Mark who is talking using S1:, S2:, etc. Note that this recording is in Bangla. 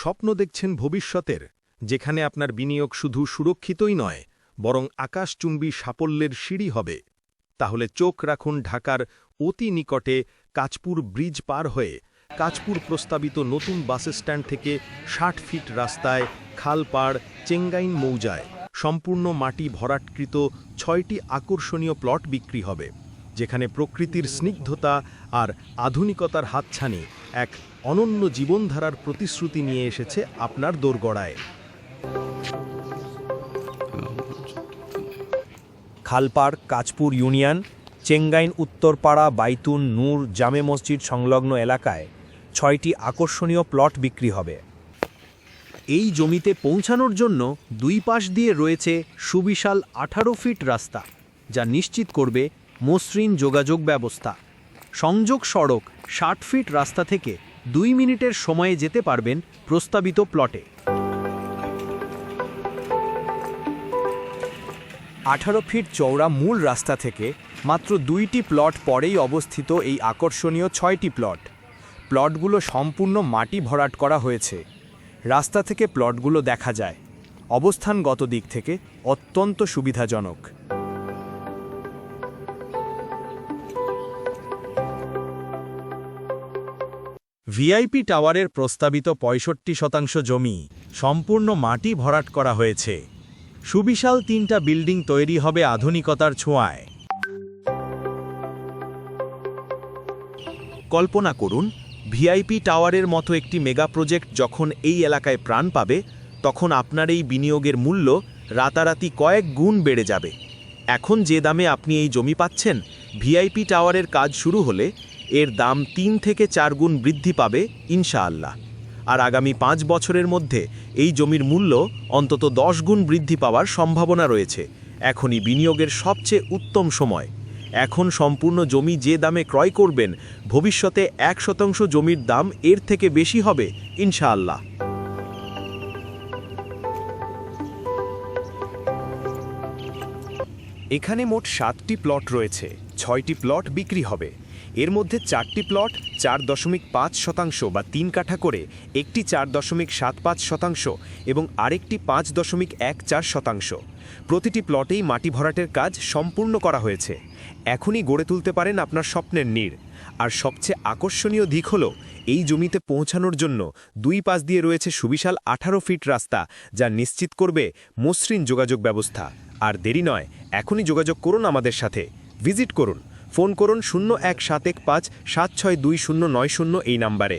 S1: স্বপ্ন দেখছেন ভবিষ্যতের, যেখানে আপনার বিনিয়োগ শুধু সুরক্ষিতই নয়, বরং আকাশচুম্বী সাফল্যের সিঁড়ি হবে। তাহলে চোখ রাখুন ঢাকার অতি নিকটে কাচপুর ব্রিজ পার হয়ে কাচপুর প্রস্তাবিত নতুন বাস স্ট্যান্ড থেকে ষাট ফিট রাস্তায় খালপাড় চেঙ্গাইন মৌজায় সম্পূর্ণ মাটি ভরাটকৃত ছয়টি আকর্ষণীয় প্লট বিক্রি হবে। যেখানে প্রকৃতির স্নিগ্ধতা আর আধুনিকতার হাতছানি এক অনন্য জীবনধারার প্রতিশ্রুতি নিয়ে এসেছে আপনার দোরগড়ায়।
S2: খালপাড় কাজপুর ইউনিয়ন, চেঙ্গাইন, উত্তরপাড়া, বাইতুন, নূর, জামে মসজিদ সংলগ্ন এলাকায় ছয়টি আকর্ষণীয় প্লট বিক্রি হবে। এই জমিতে পৌঁছানোর জন্য দুই পাশ দিয়ে রয়েছে সুবিশাল আঠারো ফিট রাস্তা, যা নিশ্চিত করবে মসৃণ যোগাযোগ ব্যবস্থা। সংযোগ সড়ক ষাট ফিট রাস্তা থেকে দুই মিনিটের সময়ে যেতে পারবেন প্রস্তাবিত প্লটে। আঠারো ফিট চওড়া মূল রাস্তা থেকে মাত্র দুইটি প্লট পরেই অবস্থিত এই আকর্ষণীয় ছয়টি প্লট। প্লটগুলো সম্পূর্ণ মাটি ভরাট করা হয়েছে। রাস্তা থেকে প্লটগুলো দেখা যায়। অবস্থানগত দিক থেকে অত্যন্ত সুবিধাজনক। ভিআইপি টাওয়ারের প্রস্তাবিত পঁয়ষট্টি শতাংশ জমি সম্পূর্ণ মাটি ভরাট করা হয়েছে। সুবিশাল তিনটা বিল্ডিং তৈরি হবে আধুনিকতার ছোঁয়ায়। কল্পনা করুন, ভিআইপি টাওয়ারের মতো একটি মেগা প্রজেক্ট যখন এই এলাকায় প্রাণ পাবে, তখন আপনার এই বিনিয়োগের মূল্য রাতারাতি কয়েক গুণ বেড়ে যাবে। এখন যে দামে আপনি এই জমি পাচ্ছেন, ভিআইপি টাওয়ারের কাজ শুরু হলে এর দাম তিন থেকে চার গুণ বৃদ্ধি পাবে, ইনশাআল্লাহ। আর আগামী পাঁচ বছরের মধ্যে এই জমির মূল্য অন্তত দশ গুণ বৃদ্ধি পাওয়ার সম্ভাবনা রয়েছে। এখনই বিনিয়োগের সবচেয়ে উত্তম সময়। এখন সম্পূর্ণ জমি যে দামে ক্রয় করবেন, ভবিষ্যতে এক শতাংশ জমির দাম এর থেকে বেশি হবে, ইনশাআল্লাহ। এখানে মোট সাতটি প্লট রয়েছে, ছয়টি প্লট বিক্রি হবে। এর মধ্যে চারটি প্লট চার দশমিক পাঁচ শতাংশ বা তিন কাঠা করে, একটি চার দশমিক সাত পাঁচ শতাংশ এবং আরেকটি পাঁচ দশমিক এক চার শতাংশ। প্রতিটি প্লটেই মাটি ভরাটের কাজ সম্পূর্ণ করা হয়েছে। এখনই গড়ে তুলতে পারেন আপনার স্বপ্নের নীড়। আর সবচেয়ে আকর্ষণীয় দিক হল, এই জমিতে পৌঁছানোর জন্য দুই পাশ দিয়ে রয়েছে সুবিশাল আঠারো ফিট রাস্তা, যা নিশ্চিত করবে মসৃণ যোগাযোগ ব্যবস্থা। আর দেরি নয়, এখনই যোগাযোগ করুন আমাদের সাথে। ভিজিট করুন। ফোন করুন শূন্য এক সাত এক পাঁচ সাত ছয় দুই শূন্য নয় শূন্য এই নাম্বারে।